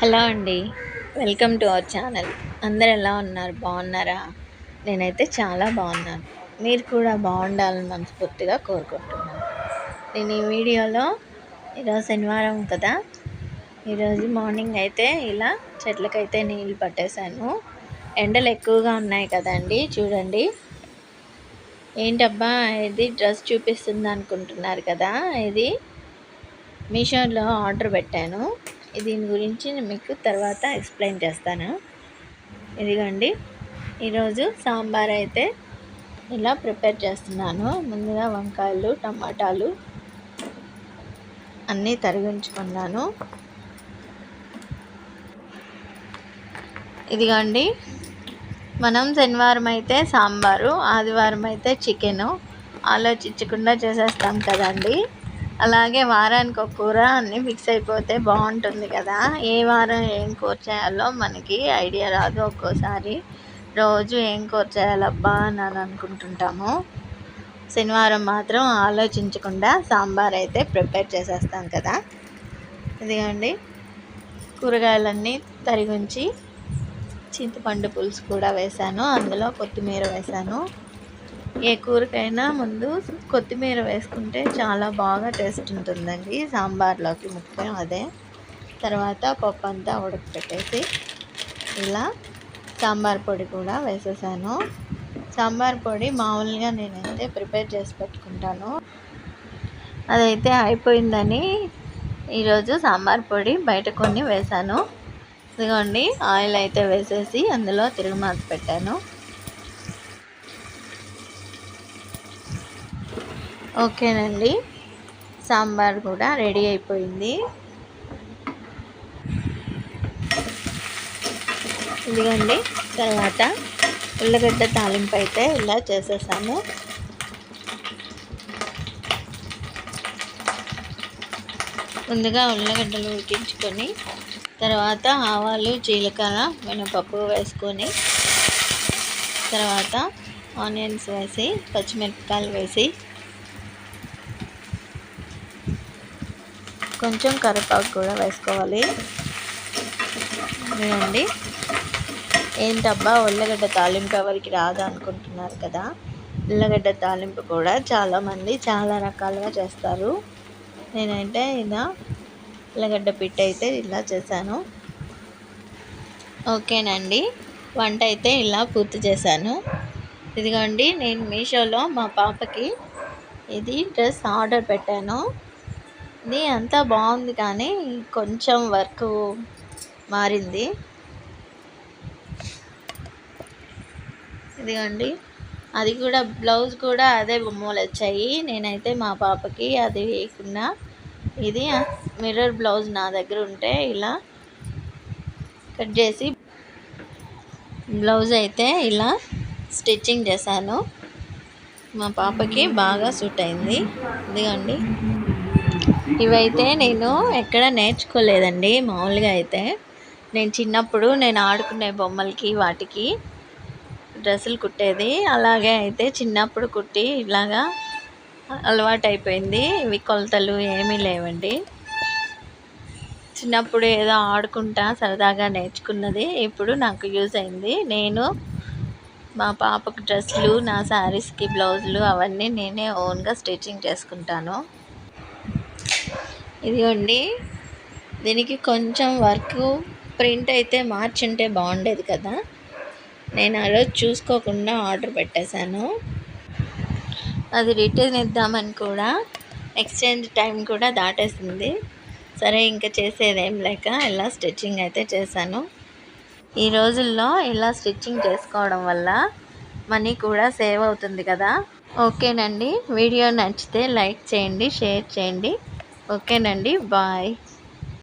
Hello అండి. Welcome to our channel. అందరు ఎలా ఉన్నారు? బాగున్నారా? నేనైతే చాలా బాగున్నాను. మీరు కూడా బాగుండాలని మనస్ఫూర్తిగా కోరుకుంటున్నాను. నేను ఈ వీడియోలో ఈరోజు శనివారం కదా. ఈరోజు మార్నింగ్ అయితే ఇలా చెట్లకైతే నీళ్ళు పట్టేశాను. ఎండలు ఎక్కువగా ఉన్నాయి కదండి చూడండి. ఏంటబ్బా ఇది డ్రెస్ చూపిస్తుంది అనుకుంటున్నారు కదా ఇది మీషోలో ఆర్డర్ పెట్టాను. దీని గురించి నేను మీకు తర్వాత ఎక్స్ప్లెయిన్ చేస్తాను. ఇదిగోండి. ఈరోజు సాంబార్ అయితే ఇలా ప్రిపేర్ చేస్తున్నాను. ముందుగా వంకాయలు టమాటాలు అన్నీ తరిగించుకున్నాను. ఇదిగోండి. మనం శనివారం అయితే సాంబారు ఆదివారం అయితే చికెను. ఆలోచించకుండా చేసేస్తాం కదండి. అలాగే వారానికి ఒక కూర అన్నీ ఫిక్స్ అయిపోతే బాగుంటుంది కదా. ఏ వారం ఏం కూర చేయాలో మనకి ఐడియా రాదు. ఒక్కోసారి రోజు ఏం కూర చేయాలబ్బా అని అనుకుంటుంటాము. శనివారం మాత్రం ఆలోచించకుండా సాంబార్ అయితే ప్రిపేర్ చేసేస్తాం కదా. ఇదిగోండి. కూరగాయలన్నీ తరిగించి చింతపండు పులుసు కూడా వేశాను. అందులో కొత్తిమీర వేశాను. ఏ కూరకైనా ముందు కొత్తిమీర వేసుకుంటే చాలా బాగా టేస్ట్ ఉంటుందండి. సాంబార్లోకి ముఖ్యం అదే. తర్వాత పప్పు అంతా ఉడకపెట్టేసి ఇలా సాంబార్ పొడి కూడా వేసేసాను. సాంబార్ పొడి మామూలుగా నేనైతే ప్రిపేర్ చేసి పెట్టుకుంటాను. అదైతే అయిపోయిందని ఈరోజు సాంబార్ పొడి బయట కొన్ని వేశాను. ఇదిగోండి ఆయిల్ అయితే వేసేసి అందులో తిరుగుమాత పెట్టాను. ఓకేనండి. సాంబార్ కూడా రెడీ అయిపోయింది. ఇదిగోండి తర్వాత ఉల్లగడ్డ తాలింపు అయితే ఇలా చేసేసాము. ముందుగా ఉల్లగడ్డలు ఉడికించుకొని తర్వాత ఆవాలు జీలకర్ర మినపప్పు వేసుకొని తర్వాత ఆనియన్స్ వేసి పచ్చిమిరపకాయలు వేసి కొంచెం కరివేపాకు కూడా వేసుకోవాలి. చూడండి ఏంటబ్బా ఉల్లగడ్డ తాలింపు ఎవరికి రాదు అనుకుంటున్నారు కదా? ఉల్లగడ్డ తాలింపు కూడా చాలామంది చాలా రకాలుగా చేస్తారు. నేనైతే ఇలా ఉల్లగడ్డ పిట్ అయితే ఇలా చేశాను. ఓకేనండి. వంట అయితే ఇలా పూర్తి చేశాను. ఇదిగోండి నేను మీషోలో మా పాపకి ఇది డ్రెస్ ఆర్డర్ పెట్టాను. ఇది అంతా బాగుంది కానీ కొంచెం వర్క్ మారింది. ఇదిగోండి అది కూడా బ్లౌజ్ కూడా అదే బొమ్మలు వచ్చాయి. నేనైతే మా పాపకి అది వేయకుండా ఇది మిర్రర్ బ్లౌజ్ నా దగ్గర ఉంటే ఇలా కట్ చేసి బ్లౌజ్ అయితే ఇలా స్టిచ్చింగ్ చేశాను. మా పాపకి బాగా సూట్ అయింది. ఇదిగోండి. ఇవైతే నేను ఎక్కడ నేర్చుకోలేదండి మామూలుగా అయితే. నేను చిన్నప్పుడు నేను ఆడుకునే బొమ్మలకి వాటికి డ్రెస్సులు కుట్టేది. అలాగే అయితే చిన్నప్పుడు కుట్టి ఇలాగా అలవాటు అయిపోయింది ఇవి కొలతలు ఏమీ లేవండి. చిన్నప్పుడు ఏదో ఆడుకుంటా సరదాగా నేర్చుకున్నది ఇప్పుడు నాకు యూజ్ అయింది. నేను మా పాపకు డ్రెస్సులు నా శారీస్కి బ్లౌజులు అవన్నీ నేనే ఓన్గా స్టిచ్చింగ్ చేసుకుంటాను. ఇదిగోండి. దీనికి కొంచెం వర్క్ ప్రింట్ అయితే మార్చుంటే బాగుండేది కదా. నేను ఆ రోజు చూసుకోకుండా ఆర్డర్ పెట్టేశాను. అది రిటర్న్ ఇద్దామని కూడా ఎక్స్చేంజ్ టైం కూడా దాటేసింది. సరే ఇంకా చేసేదేం లేక ఇలా స్టిచ్చింగ్ అయితే చేశాను. ఈ రోజుల్లో ఇలా స్టిచ్చింగ్ చేసుకోవడం వల్ల మనీ కూడా సేవ్ అవుతుంది కదా. ఓకేనండి. వీడియో నచ్చితే లైక్ చేయండి షేర్ చేయండి. ఓకేనండి బాయ్.